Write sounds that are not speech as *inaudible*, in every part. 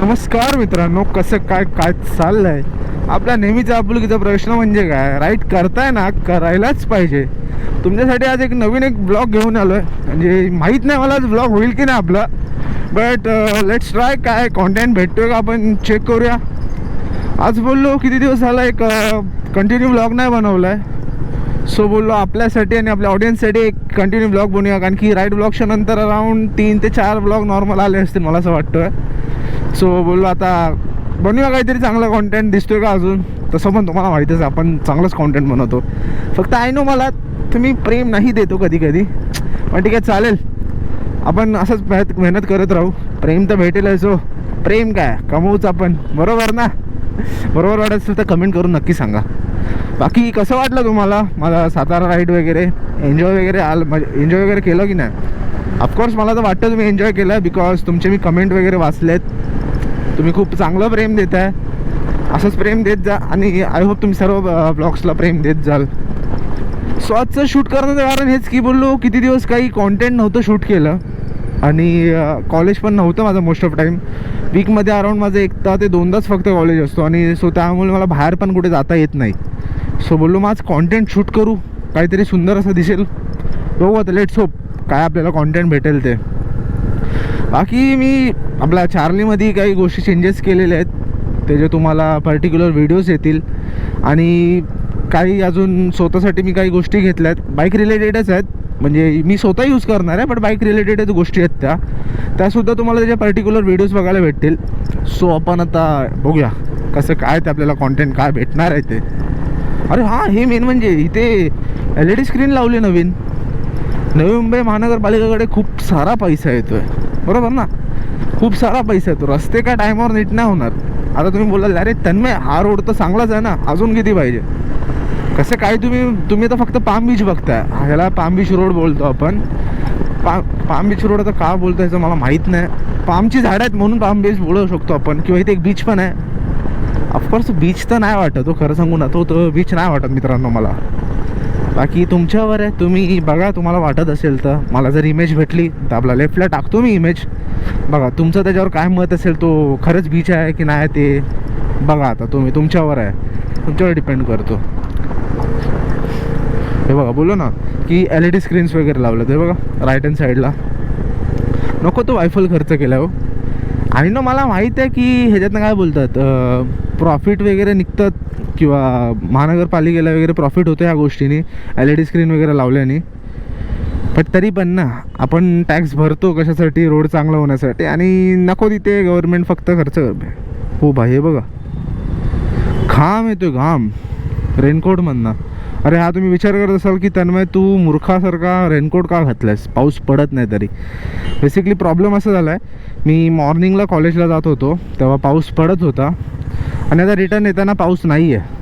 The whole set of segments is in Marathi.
नमस्कार मित्रांनो कसं काय काय चाललंय? आपला नेहमीचा आपुलकीचा प्रश्न म्हणजे काय? राईट करताय ना करायलाच पाहिजे. तुमच्यासाठी आज एक नवीन एक ब्लॉग घेऊन आलो आहे म्हणजे माहीत नाही मला आज ब्लॉग होईल की नाही आपला. बट लेट्स ट्राय काय कॉन्टेंट भेटतोय का आपण चेक करूया. आज बोललो किती दिवस झाला एक कंटिन्यू ब्लॉग नाही बनवला आहे सो बोललो आपल्यासाठी आणि आपल्या ऑडियन्ससाठी एक कंटिन्यू ब्लॉग बनवूया. कारण की राईट ब्लॉगच्या नंतर अराऊंड तीन ते चार ब्लॉग नॉर्मल आले असतील मला असं वाटतं सो बोललो आता बनवूया काहीतरी चांगला कॉन्टेंट दिसतोय का अजून? तसं पण तुम्हाला माहितीच आपण चांगलंच कॉन्टेंट बनवतो. फक्त आय नो मला तुम्ही प्रेम नाही देतो कधी कधी पण ठीक आहे चालेल. आपण असंच मेहनत मेहनत करत राहू. प्रेम तर भेटेलच हो प्रेम काय? कमवूच आपण. बरोबर ना? बरोबर वाटत असेल तर कमेंट करून नक्की सांगा. बाकी कसं वाटलं तुम्हाला? मला सातारा राईड वगैरे एन्जॉय वगैरे आल म्हणजे एन्जॉय वगैरे केलं की नाही? ऑफकोर्स मला तर वाटतं तुम्ही एन्जॉय केलं आहे बिकॉज तुमचे मी कमेंट वगैरे वाचलेत. तुम्ही खूप चांगलं प्रेम देत आहे असंच प्रेम देत जा आणि आय होप तुम्ही सर्व ब्लॉग्सला प्रेम देत जाल. सो आजचं शूट करण्याचं कारण हेच की बोललो किती दिवस काही कॉन्टेंट नव्हतं शूट केलं. आणि कॉलेज पण नव्हतं माझं मोस्ट ऑफ टाईम वीकमध्ये अराऊंड माझं एकदा ते दोनदाच फक्त कॉलेज असतो आणि सो त्यामुळे मला बाहेर पण कुठे जाता येत नाही. सो बोललो मग आज कॉन्टेंट शूट करू. काहीतरी सुंदर असं दिसेल. बघू आता लेट्स होप काय आपल्याला कॉन्टेंट भेटेल ते. बाकी मी आपल्या चार्लीमध्ये काही गोष्टी चेंजेस केलेल्या आहेत. त्याचे तुम्हाला पर्टिक्युलर व्हिडिओज येतील. आणि काही अजून स्वतःसाठी मी काही गोष्टी घेतल्या आहेत बाईक रिलेटेडच आहेत. म्हणजे मी स्वतः यूज करणार आहे बट बाईक रिलेटेडच गोष्टी आहेत त्या. त्यासुद्धा तुम्हाला त्याच्या पर्टिक्युलर व्हिडिओज बघायला भेटतील. सो आपण आता बघूया कसं काय ते आपल्याला कॉन्टेंट काय भेटणार आहे ते. अरे हां हे मेन म्हणजे इथे एल ई डी स्क्रीन लावली नवीन. नवी मुंबई महानगरपालिकेकडे खूप सारा पैसा येतो आहे बरोबर ना? खूप सारा पैसा येतो. रस्ते काय टायमावर नीट नाही होणार? आता तुम्ही बोलाल अरे तन्मय हा रोड तर चांगलाच आहे ना अजून किती पाहिजे? कसं काय तुम्ही तुम्ही आता फक्त पाम बीच बघताय. ह्याला पाम बीच रोड बोलतो आपण. पा पाम बीच रोड आता का बोलतो ह्याचं मला माहीत नाही. पामची झाडं आहेत म्हणून पाम बीच बोलू शकतो आपण किंवा इथे एक बीच पण आहे. ऑफकोर्स बीच तर नाही वाटत तो खरं सांगू ना. तो तो बीच नाही वाटत मित्रांनो मला. बाकी तुमच्यावर आहे. तुम्ही बघा तुम्हाला वाटत असेल तर. मला जर इमेज भेटली तर आपला लेफ्टला टाकतो मी इमेज बघा तुमचं त्याच्यावर काय मत असेल तो खरंच बीच आहे की नाही ते बघा आता तुम्ही. तुमच्यावर आहे. तुमच्यावर डिपेंड करतो. हे बघा बोलो ना की एल ई डी स्क्रीन्स वगैरे लावलं ते बघा राईट हँड साईडला नको तो वायफल खर्च केला हो. आणि ना मला माहीत आहे की ह्याच्यातनं काय बोलतात प्रॉफिट वगैरे निघतात किंवा महानगरपालिकेला वगैरे प्रॉफिट होतं ह्या गोष्टीने एल ई डी स्क्रीन वगैरे लावल्याने. पण तरी पण ना आपण टॅक्स भरतो कशासाठी रोड चांगला होण्यासाठी आणि नको तिथे गव्हर्मेंट फक्त खर्च कर हो भाई हे बघा. घाम येतो घाम. रेनकोटमधनं अरे हा तुम्ही विचार करत असाल की तन्मय तू मूर्खासारखा रेनकोट का घातलास पाऊस पडत नाही तरी. बेसिकली प्रॉब्लेम असा झाला आहे मी मॉर्निंगला कॉलेजला जात होतो तेव्हा पाऊस पडत होता. आणि आता रिटर्न येताना पाऊस नाही आहे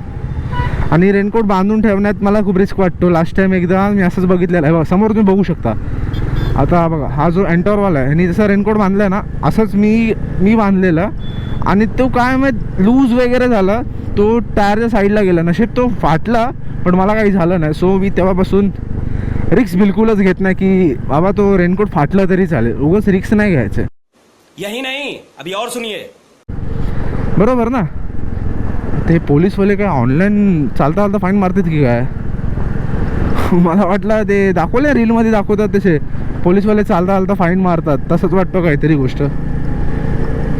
आणि रेनकोट बांधून ठेवण्यात मला खूप रिस्क वाटतो. लास्ट टाईम एकदा मी असंच बघितलेलं आहे. समोर तुम्ही बघू शकता. आता बघा हा जो एंटॉरवाला आहे ह्यानी जसा रेनकोट बांधला आहे ना असंच मी मी बांधलेलं. आणि तो काय माहीत लूज वगैरे झाला तो टायरच्या साईडला गेला. नशेब तो फाटला पण मला काही झालं नाही. सो मी तेव्हापासून रिक्स बिलकुलच घेत नाही की बाबा तो रेनकोट फाटला तरी चालेल. उगाच रिक्स नाही घ्यायचं. यही नहीं। अभी और सुनिए। बरोबर ना? ते पोलीसवाले काय ऑनलाईन चालता चालता फाईन मारतात की काय? *laughs* मला वाटलं ते दाखवले रीलमध्ये दाखवतात तसे. पोलीसवाले चालता चालता फाईन मारतात. तसंच वाटतं काहीतरी गोष्ट.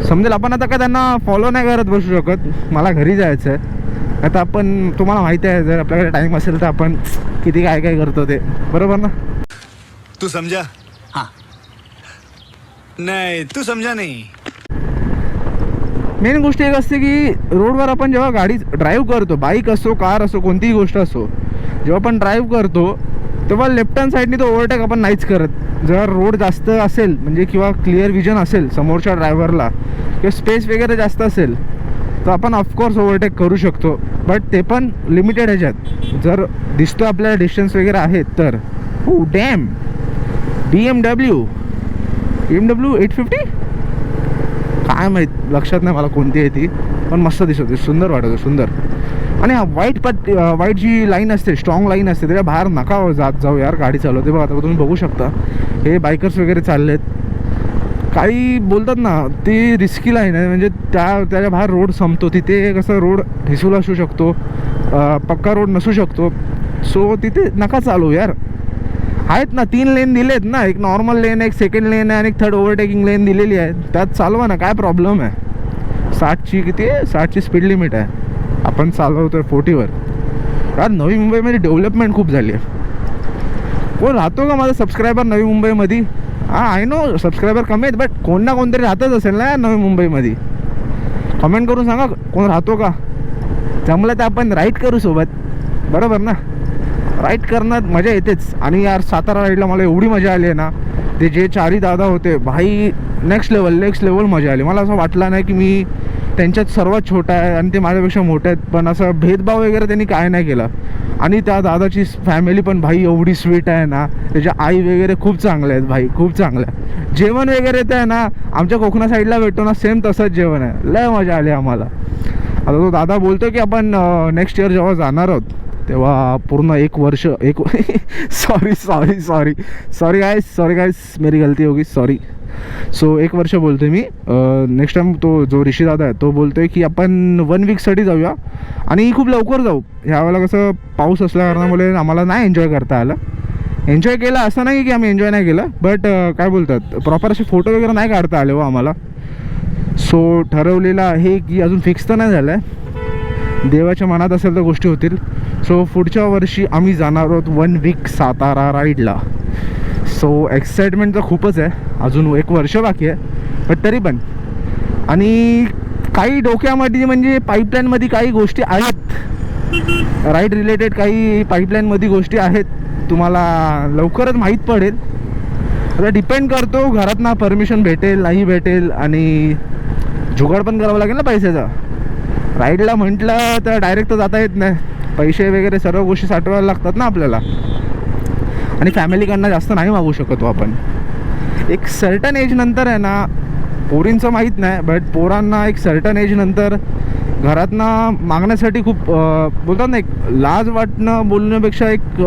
समजेल आपण आता काय त्यांना फॉलो नाही करत बसू शकत. मला घरी जायचं आहे आता आपण तुम्हाला माहिती आहे जर आपल्याकडे टाईम असेल तर आपण किती काय काय करतो ते. बरोबर ना? तू समझा हाँ नाही तू समजा नाही. मेन गोष्ट एक असते की रोडवर आपण जेव्हा गाडी ड्राईव्ह करतो बाईक असो कार असो कोणतीही गोष्ट असो जेव्हा आपण ड्राईव्ह करतो तेव्हा लेफ्ट हँड साईडने तो ओव्हरटेक आपण नाहीच करत. जर रोड जास्त असेल म्हणजे किंवा क्लिअर विजन असेल समोरच्या ड्रायव्हरला किंवा स्पेस वगैरे जास्त असेल तर आपण ऑफकोर्स ओव्हरटेक करू शकतो. बट ते पण लिमिटेड ह्याच्यात. जर दिसतो आपल्याला डिस्टन्स वगैरे आहेत तर. हो damn B M W M W eight fifty काय माहीत लक्षात नाही मला कोणती आहे ती पण मस्त दिसत होती सुंदर वाटत सुंदर. आणि हा वाईट पट वाईट जी लाईन असते स्ट्रॉंग लाईन असते त्याच्या बाहेर नका हो, जात जाऊ यार गाडी चालवते बघा आता तुम्ही बघू शकता. हे बायकर्स वगैरे चाललेत. काही बोलतात ना ती रिस्की लाईन आहे म्हणजे त्या त्याच्या बाहेर रोड संपतो तिथे कसं रोड ठिसूला असू शकतो पक्का रोड नसू शकतो. सो तिथे नका चालू यार. आहेत ना तीन लेन दिलेत ना. एक नॉर्मल लेन एक सेकंड लेन आहे आणि एक थर्ड ओव्हरटेकिंग लेन दिलेली आहे. त्यात चालवा ना काय प्रॉब्लेम आहे? साठची किती आहे? साठची स्पीड लिमिट आहे. आपण चालवतोय फोर्टीवर. यार नवी मुंबईमध्ये डेव्हलपमेंट खूप झाली आहे. कोण राहतो का माझा सबस्क्रायबर नवी मुंबईमध्ये? हां आय नो सबस्क्रायबर कमी आहेत बट कोण ना कोणतरी राहतच असेल ना नवी मुंबईमध्ये. कमेंट करून सांगा कोण राहतो का? जमलं तर आपण राईट करू सोबत. बरोबर ना? राईट करण्यात मजा येतेच. आणि यार सातारा राईडला मला एवढी मजा आली आहे ना ते जे चारही दादा होते भाई नेक्स्ट लेवल नेक्स्ट लेवल मजा आली. मला असं वाटलं नाही की मी त्यांच्यात सर्वात छोटा आहे आणि ते माझ्यापेक्षा मोठे आहेत पण असं भेदभाव वगैरे त्यांनी काय नाही केला. आणि त्या दादाची फॅमिली पण भाई एवढी स्वीट आहे ना त्याच्या आई वगैरे खूप चांगल्या आहेत भाई खूप चांगल्या. जेवण वगैरे ते आहे ना आमच्या कोकणा साईडला भेटतो ना सेम तसंच जेवण आहे. लय मजा आली आम्हाला. आता तो दादा बोलतो की आपण नेक्स्ट इयर जेव्हा जाणार आहोत तेव्हा पूर्ण एक वर्ष एक sorry sorry sorry sorry guys sorry guys मेरी गलती होगी. सॉरी सो एक वर्ष बोलतो मी. नेक्स्ट टाइम तो जो ऋषी दादा आहे तो बोलतोय की आपण वन वीकसाठी जाऊया आणि खूप लवकर जाऊ. ह्यावेळेला कसं पाऊस असल्या कारणामुळे आम्हाला नाही एन्जॉय करता आलं. एन्जॉय केलं असं नाही की आम्ही एन्जॉय नाही केलं बट काय बोलतात? प्रॉपर असे फोटो वगैरे नाही काढता आले हो आम्हाला. सो ठरवलेलं आहे की अजून फिक्स तर नाही झालं आहे देवाच्या मनात असेल तर गोष्टी होतील. सो पुढच्या वर्षी आम्ही जाणार आहोत वन वीक सातारा राईडला सो एक्साइटमेंट तर खूपच आहे. अजून एक वर्ष बाकी आहे. पण तरी पण. आणि काही डोक्यामध्ये म्हणजे पाईपलाईनमध्ये काही गोष्टी आहेत. राईड रिलेटेड काही पाईपलाईनमध्ये गोष्टी आहेत. तुम्हाला लवकरच माहीत पडेल. आता डिपेंड करतो. घरात ना परमिशन भेटेल नाही भेटेल. आणि जुगाड पण करावं लागेल ना पैशाचा. राईडला म्हटलं तर डायरेक्ट तर जाता येत नाही. पैसे वगैरे सर्व गोष्टी साठवायला लागतात ना आपल्याला. आणि फॅमिलीकडनं जास्त नाही मागू शकतो हो आपण. एक सर्टन एज नंतर आहे ना पोरींचं माहीत नाही बट पोरांना एक सर्टन एज नंतर घरातनं मागण्यासाठी खूप बोलतात ना एक लाज वाटणं बोलण्यापेक्षा एक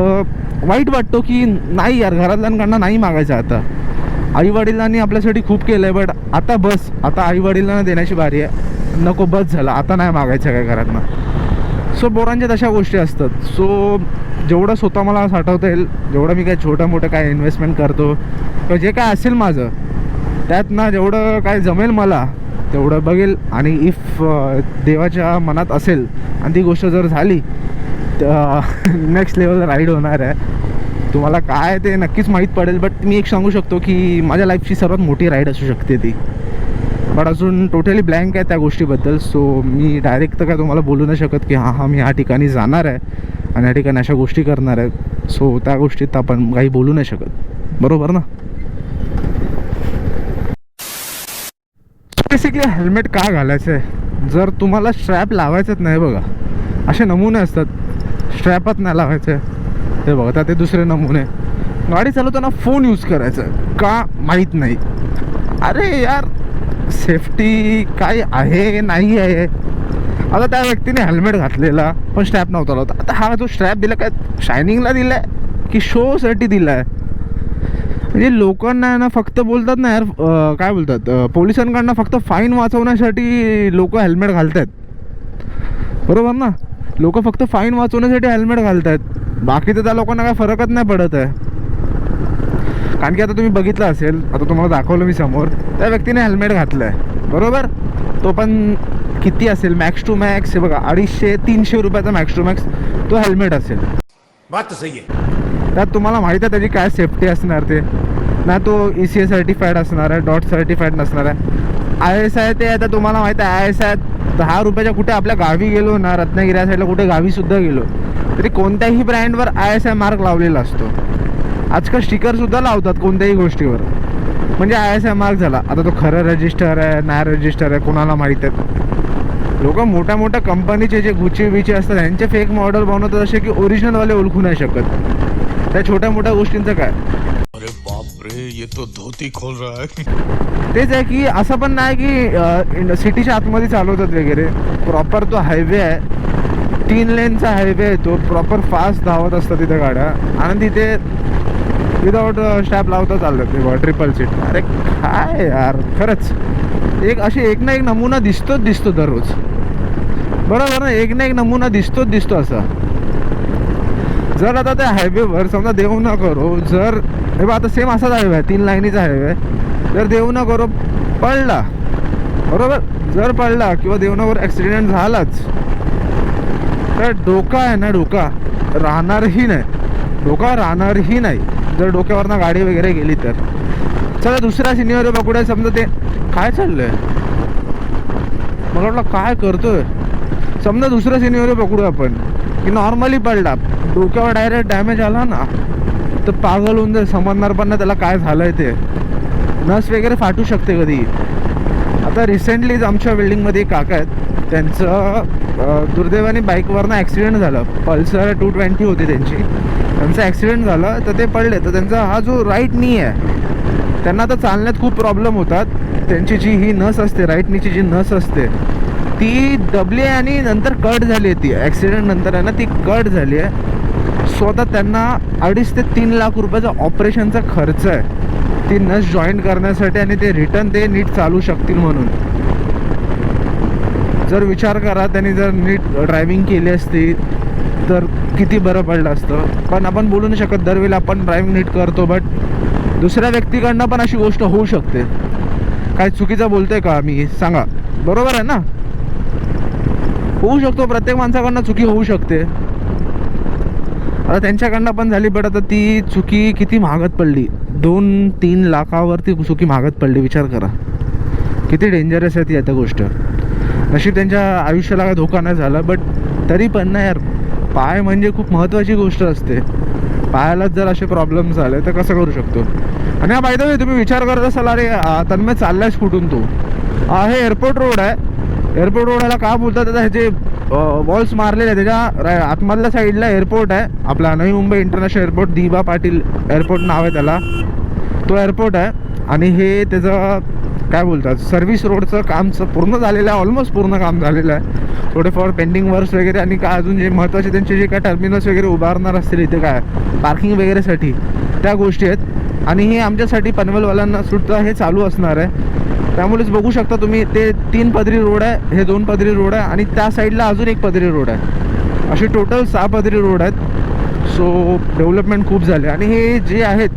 वाईट वाटतो की नाही यार घरातल्यांकडनं नाही मागायचं आता. आईवडिलांनी आपल्यासाठी खूप केलं आहे बट आता बस आता आईवडिलांना देण्याची बारी आहे. नको बस झालं. आता नाही मागायचं काय घरातनं. सो पोरांच्या तशा गोष्टी असतात. सो जेवढं स्वतः मला साठवता येईल जेवढं मी काय छोटं मोठं काय इन्व्हेस्टमेंट करतो किंवा जे काय असेल माझं त्यात ना जेवढं काय जमेल मला तेवढं बघेल. आणि इफ देवाच्या मनात असेल आणि ती गोष्ट जर झाली तर नेक्स्ट लेवल राईड होणार आहे. तुम्हाला काय ते नक्कीच माहीत पडेल बट मी एक सांगू शकतो की माझ्या लाईफची सर्वात मोठी राईड असू शकते ती. बट अजून टोटली ब्लँक आहे त्या गोष्टीबद्दल. सो मी डायरेक्ट तर काय तुम्हाला बोलू नाही शकत की हां हां मी ह्या ठिकाणी जाणार आहे आणि या ठिकाणी अशा गोष्टी करणार आहे. सो त्या गोष्टीत आपण काही बोलू नाही शकत. बरोबर ना? बेसिकली हेल्मेट का घालायचं आहे जर तुम्हाला स्ट्रॅप लावायचंच नाही बघा. असे नमुने असतात. स्ट्रॅपच नाही लावायचं. ते बघा आता ते दुसरे नमुने. गाडी चालवताना फोन यूज करायचा. का? माहीत नाही. अरे यार सेफ्टी काय आहे नाही आहे? आता त्या व्यक्तीने हेल्मेट घातलेला पण स्ट्रॅप नव्हता लावता. आता हा जो स्ट्रॅप दिला काय शायनिंगला दिला आहे की शोसाठी दिला आहे म्हणजे लोकांना ना फक्त बोलतात ना यार काय बोलतात पोलिसांकडनं फक्त फाईन वाचवण्यासाठी लोक हेल्मेट घालतात बरोबर ना? लोक फक्त फाईन वाचवण्यासाठी हेल्मेट घालतात बाकी तर त्या लोकांना काय फरकच नाही पडत आहे. कारण की आता तुम्ही बघितलं असेल आता तुम्हाला दाखवलं मी समोर त्या व्यक्तीने हेल्मेट घातलं आहे बरोबर? तो पण किती असेल? मॅक्स टू मॅक्स हे बघा अडीचशे तीनशे रुपयाचा मॅक्स टू मॅक्स तो हेल्मेट असेल. बात तो सही त्यात तुम्हाला माहीत आहे त्याची काय सेफ्टी असणार ते? ना तो ई सी ए सर्टिफाईड असणार आहे डॉट सर्टिफाईड नसणार आहे. आय एस आय ते आता तुम्हाला माहीत आहे आय एस आय दहा रुपयाच्या कुठे आपल्या गावी गेलो ना रत्नागिरी साईडला कुठे गावीसुद्धा गेलो तरी कोणत्याही ब्रँडवर आय एस आय मार्क लावलेला असतो. आजकाल स्टिकरसुद्धा लावतात कोणत्याही गोष्टीवर. म्हणजे आय एस आय मार्क झाला. आता तो खरं रजिस्टर आहे नाही रजिस्टर आहे कोणाला माहीत आहे? लोक मोठ्या मोठ्या कंपनीचे जे गुचे बिचे असतात त्यांचे फेक मॉडेल बनवतात असे की ओरिजिनलवाले ओळखू नाही शकत. त्या छोट्या मोठ्या गोष्टींचं काय? अरे बाप रे ये तो धोती खोल रहा है. तेच आहे की असं पण नाही की सिटीच्या आतमध्ये चालवतात वगैरे. प्रॉपर तो हायवे आहे. तीन लेनचा हायवे आहे तो. प्रॉपर फास्ट धावत असतात तिथे गाड्या. आणि तिथे विदाऊट स्टॅप uh, लावता चाललं ते ट्रिपल सीट अरे काय यार खरंच. एक असे एक ना एक नमुना दिसतोच दिसतो दररोज. बरोबर ना एक ना एक नमुना दिसतोच दिसतो असा. जर आता त्या हायवेवर समजा देऊ न करो जर हे बघ आता सेम असाच हायवे आहे तीन लाईनीचा हायवे आहे. जर देऊ न करो पडला. बरोबर? जर पडला किंवा देवनावर ॲक्सिडेंट झालाच. तर डोका आहे ना डोका. राहणारही नाही. डोका राहणारही नाही. जर डोक्यावरनं गाडी वगैरे गेली तर. चला दुसरा सिनियर बघूया. समजा ते काय चाललंय? मला वाटलं काय करतोय? समजा दुसरा सिनियर पकडू आपण. की नॉर्मली पडला. डोक्यावर डायरेक्ट डॅमेज आला ना तर पागल होऊन जाईल. समजणार पण त्याला काय झालंय ते. नस वगैरे फाटू शकते कधी. आता रिसेंटलीच आमच्या बिल्डिंगमध्ये काका आहेत. त्यांचं दुर्दैवाने बाईकवरनं ॲक्सिडेंट झालं. पल्सर टू ट्वेंटी होती त्यांची. त्यांचं ॲक्सिडेंट झालं तर ते पडले. तर त्यांचा हा जो राईट नी आहे त्यांना आता चालण्यात खूप प्रॉब्लेम होतात. त्यांची जी ही नस असते राईट नीची जी नस असते ती दबली आहे आणि नंतर कट झाली आहे ती. ॲक्सिडेंट नंतर आहे ना ती कट झाली आहे. स्वतः त्यांना अडीच ते तीन लाख रुपयाचा ऑपरेशनचा खर्च आहे. ती नस जॉईन करण्यासाठी आणि ते रिटर्न ते नीट चालू शकतील म्हणून. जर विचार करा त्यांनी जर नीट ड्रायव्हिंग केली असती तर किती बरं पडलं असतं. पण आपण बोलू नाही शकत दरवेळेला आपण ड्रायव्हिंग नीट करतो बट दुसऱ्या व्यक्तीकडनं पण अशी गोष्ट होऊ शकते. काय चुकीचं बोलतोय का मी सांगा. बरोबर आहे ना? होऊ शकतो प्रत्येक माणसाकडनं चुकी होऊ शकते. आता त्यांच्याकडनं पण झाली बट आता ती चुकी किती महागत पडली? दोन तीन लाखावरती चुकी महागत पडली विचार करा. किती डेंजरस आहे ती आता गोष्ट. नशीब त्यांच्या आयुष्याला काय धोका नाही झाला बट तरी पण ना यार पाय म्हणजे खूप महत्त्वाची गोष्ट असते. पायालाच जर असे प्रॉब्लेम झाले तर कसं करू शकतो? आणि हा पाहिजे तुम्ही विचार करत असाल अरे तन्मय चाललायस कुठून तू? हे एअरपोर्ट रोड आहे. एअरपोर्ट रोडला का बोलतात? आता ह्याचे वॉल्स मारलेले आहे त्याच्या रा- आतमधल्या साईडला एअरपोर्ट आहे. आपला नवी मुंबई इंटरनॅशनल एअरपोर्ट दिबा पाटील एअरपोर्ट नाव आहे त्याला. तो एअरपोर्ट आहे. आणि हे त्याचं काय बोलतात? सर्व्हिस रोडचं कामचं पूर्ण झालेलं आहे ऑलमोस्ट पूर्ण काम झालेलं आहे. थोडेफार पेंडिंग वर्क्स वगैरे आणि काय अजून जे महत्त्वाचे त्यांचे जे काय टर्मिनल्स वगैरे उभारणार असतील इथे काय पार्किंग वगैरेसाठी त्या गोष्टी आहेत. आणि हे आमच्यासाठी पनवेलवाल्यांना सुद्धा हे चालू असणार आहे. त्यामुळेच बघू शकता तुम्ही ते तीन पदरी रोड आहे हे दोन पदरी रोड आहे आणि त्या साईडला अजून एक पदरी रोड आहे. असे टोटल सहा पदरी रोड आहेत. सो डेव्हलपमेंट खूप झाले. आणि हे जे आहेत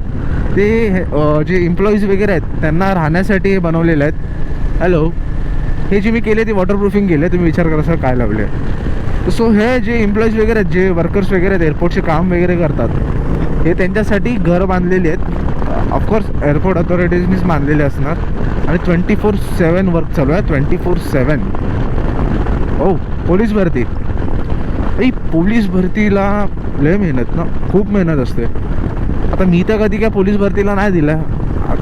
ते हे- जे एम्प्लॉईज वगैरे आहेत त्यांना राहण्यासाठी हे बनवलेले आहेत. हॅलो हे जे मी केले ते वॉटरप्रूफिंग केले तुम्ही विचार करा सर काय लावले सो हे जे एम्प्लॉईज वगैरे आहेत जे वर्कर्स वगैरे आहेत एअरपोर्टचे काम वगैरे करतात हे त्यांच्यासाठी घर बांधलेली आहेत. ऑफकोर्स एअरपोर्ट अथॉरिटीजनीच बांधलेले असणार. आणि ट्वेंटी फोर सेवन वर्क चालू आहे ट्वेंटी फोर सेवन ओ पोलीस भरती. पोलीस भरतीला लय मेहनत ना? खूप मेहनत असते. आता मी तर कधी काय पोलीस भरतीला नाही दिलं.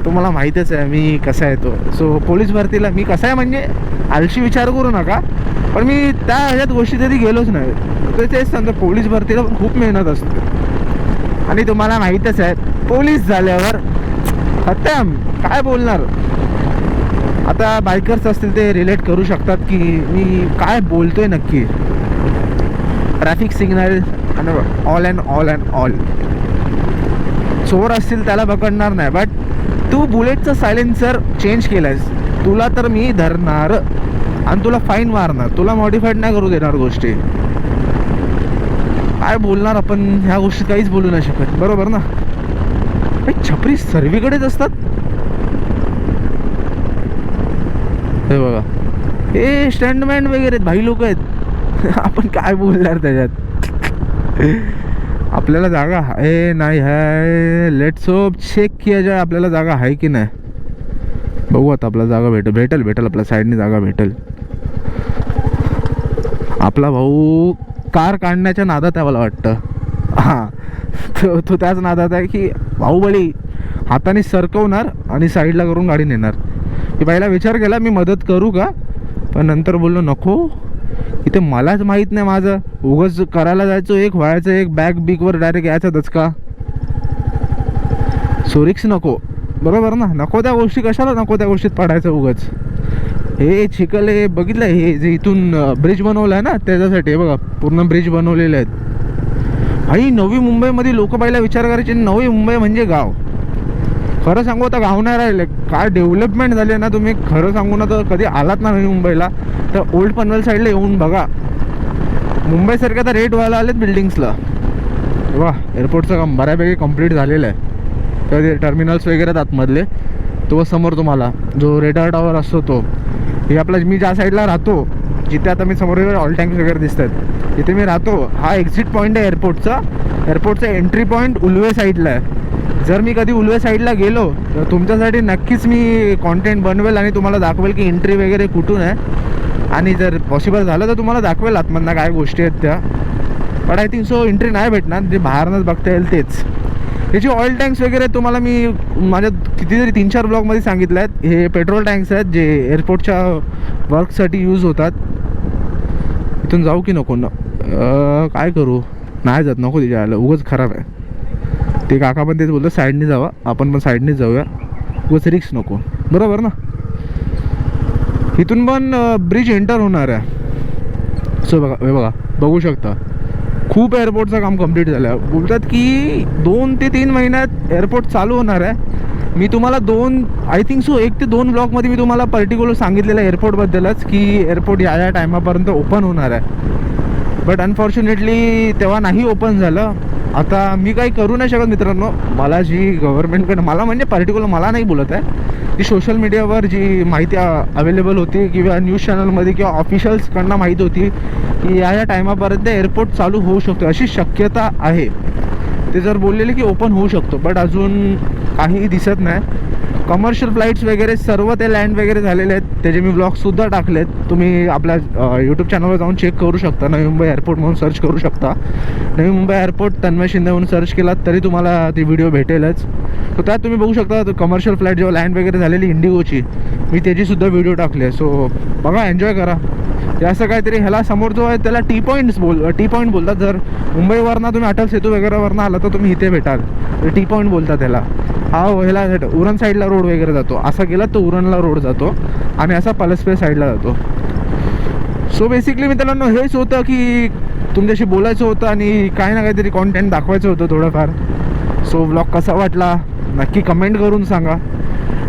तुम्हाला माहीतच आहे मी कसा आहे तो. सो पोलीस भरतीला मी कसा आहे म्हणजे आलशी विचार करू नका पण मी त्या ह्याच्यात गोष्टी कधी गेलोच नाही. तर तेच सांगतो पोलीस भरतीला पण खूप मेहनत असते. आणि तुम्हाला माहीतच आहे पोलीस झाल्यावर हत्याम काय बोलणार? आता बायकर्स असतील ते रिलेट करू शकतात की मी काय बोलतोय नक्की. ट्रॅफिक सिग्नल आणि all and all and all चोर असतील त्याला पकडणार नाही. बट तू बुलेटचं सायलेन्सर चेंज केलंयस. तुला तर मी धरणार आणि तुला फाईन मारणार. तुला मॉडिफाईड नाही करू देणार गोष्टी. काय बोलणार आपण? ह्या गोष्टी काहीच बोलू नाही शकत. बरोबर ना? छपरी सर्वीकडेच असतात. हे बघा. हे स्टँडमॅन वगैरे आहेत, भाई लोक आहेत. *laughs* आपण काय बोलणार त्याच्यात? *laughs* आपल्याला जागा आहे नाही आहे लेट सोप चेक किया जाय आपल्याला जागा आहे की नाही. बघू आता आपला जागा भेटेल. भेटेल भेटेल आपल्या साईडने जागा भेटेल. आपला भाऊ कार काढण्याच्या नादात आहे मला वाटतं. हां. तो त्याच नादात आहे की बाहुबली हाताने सरकवणार आणि साईडला करून गाडी नेणार. की पहिला विचार केला मी मदत करू का? पण नंतर बोललो नको. इथे मलाच माहीत नाही माझं. उगच करायला जायचं एक व्हायचं एक बॅग बिगवर डायरेक्ट यायचा दचका. सोरिक्स नको. बरोबर ना? नको त्या गोष्टी कशाला नको त्या गोष्टीत पडायचं उगच? हे चिखल हे बघितलं हे जे इथून ब्रिज बनवलं आहे ना त्याच्यासाठी. बघा पूर्ण ब्रिज बनवलेले आहेत. आणि नवी मुंबईमध्ये लोक पहिला विचार करायचे नवी मुंबई म्हणजे गाव. खरं सांगू आता गाव नाही राहिले. काय डेव्हलपमेंट झाली आहे ना तुम्ही? खरं सांगू ना तर कधी आलात ना मुंबईला तर ओल्ड पनवेल साईडला येऊन बघा. मुंबईसारखे आता रेट व्हायला आलेत बिल्डिंग्सला वा एअरपोर्टचं काम बऱ्यापैकी कंप्लीट झालेलं आहे. तर टर्मिनल्स वगैरे आहेत आतमधले. तो समोर तुम्हाला जो रेडार टॉवर असतो तो. हे आपला मी ज्या साईडला राहतो जिथे आता मी समोर ऑल टँक्स वगैरे दिसत आहेत तिथे मी राहतो. हा एक्झिट पॉईंट आहे एअरपोर्टचा एअरपोर्टचा एंट्री पॉईंट उलवे साईडला आहे. जर मी कधी उलवे साईडला गेलो तर तुमच्यासाठी नक्कीच मी कॉन्टेंट बनवेल आणि तुम्हाला दाखवेल की एंट्री वगैरे कुठून आहे. आणि जर पॉसिबल झालं तर तुम्हाला दाखवेल आतमधनं काय गोष्टी आहेत त्या. पण आय थिंक सो एंट्री नाही भेटणार. जे बाहेरनंच बघता येईल तेच. याची ऑइल टँक्स वगैरे तुम्हाला मी माझ्या कितीतरी तीन चार ब्लॉगमध्ये सांगितलं आहेत. हे पेट्रोल टँक्स आहेत जे एअरपोर्टच्या वर्कसाठी यूज होतात. इथून जाऊ की नको न? काय करू? नाही जात. नको तिच्या आलं उगंच खराब आहे. ते काका पण तेच बोलतो साईडने जावा आपण पण साईडनेच जाऊया. उगंच रिक्स नको. बरोबर ना? इथून पण ब्रिज एंटर होणार आहे. सो बघा हे बघा बघू शकता. खूप एअरपोर्टचं काम कंप्लीट झालं आहे बोलतात की दोन ते तीन महिन्यात एअरपोर्ट चालू होणार आहे. मी तुम्हाला दोन आय थिंक सो एक ते दोन ब्लॉकमध्ये मी तुम्हाला पर्टिक्युलर सांगितलेलं आहे एअरपोर्टबद्दलच की एअरपोर्ट या या टायमापर्यंत ओपन होणार आहे. बट अनफॉर्च्युनेटली तेव्हा नाही ओपन झालं. आता मी काही करू नाही शकत मित्रांनो. मला जी गव्हर्नमेंटकडे मला म्हणजे पर्टिक्युलर मला नाही बोलत आहे. ती सोशल मीडियावर जी माहिती अवेलेबल होती किंवा न्यूज चॅनलमध्ये किंवा ऑफिशियल्सकडनं माहिती होती की या या टायमापर्यंत एअरपोर्ट चालू होऊ शकतो अशी शक्यता आहे. ते जर बोललेले की ओपन होऊ शकतो बट अजून काही दिसत नाही. कमर्शियल फ्लाईट्स वगैरे सर्व ते लँड वगैरे झालेले आहेत. त्याचे मी ब्लॉगसुद्धा टाकलेत. तुम्ही आपल्या यूट्यूब चॅनलवर जाऊन चेक करू शकता. नवी मुंबई एअरपोर्ट म्हणून सर्च करू शकता. नवी मुंबई एअरपोर्ट तन्मय शिंदे म्हणून सर्च केलात तरी तुम्हाला ती व्हिडिओ भेटेलच. तर त्यात तुम्ही बघू शकता कमर्शियल फ्लाईट जेव्हा लँड वगैरे झालेली इंडिगोची मी त्याचीसुद्धा व्हिडिओ टाकली आहे. सो बघा एन्जॉय करा. ते असं काहीतरी ह्याला समोर जो आहे त्याला टी पॉईंट्स बोल टी पॉईंट बोलतात. जर मुंबईवरनं तुम्ही अटल सेतू वगैरेवरनं आला तर तुम्ही इथे भेटाल. टी पॉईंट बोलतात ह्याला. हा हो, ह्याला उरण साईडला रोड वगैरे जातो. असा गेला तर उरणला रोड जातो. आणि असा पलसपे साईडला जातो. सो बेसिकली मित्रांनो हेच होतं की तुमच्याशी बोलायचं होतं आणि काही ना काहीतरी कॉन्टेंट दाखवायचं होतं थोडंफार. सो ब्लॉग कसा वाटला? नक्की कमेंट करून सांगा.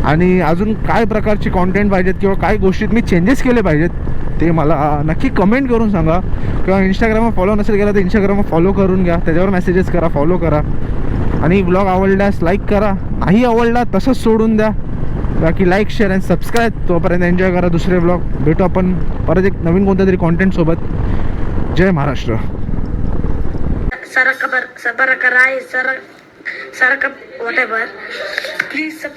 आणि अजून काय प्रकारची कॉन्टेंट पाहिजेत किंवा काय गोष्टीत मी चेंजेस केले पाहिजेत? ते मला नक्की कमेंट करून सांगा. किंवा इंस्टाग्रामवर फॉलो नसेल केला तर इंस्टाग्रामवर फॉलो करून घ्या. त्याच्यावर मेसेजेस करा फॉलो करा. आणि ब्लॉग आवडल्यास लाईक करा. नाही आवडला तसंच सोडून द्या. बाकी लाईक शेअर अँड सबस्क्राईब तोपर्यंत एन्जॉय करा दुसरे ब्लॉग भेटू आपण परत एक नवीन कोणत्या तरी कॉन्टेंटसोबत जय Maharashtra. Please sir I Sarak, Saraka, whatever. Please, sub.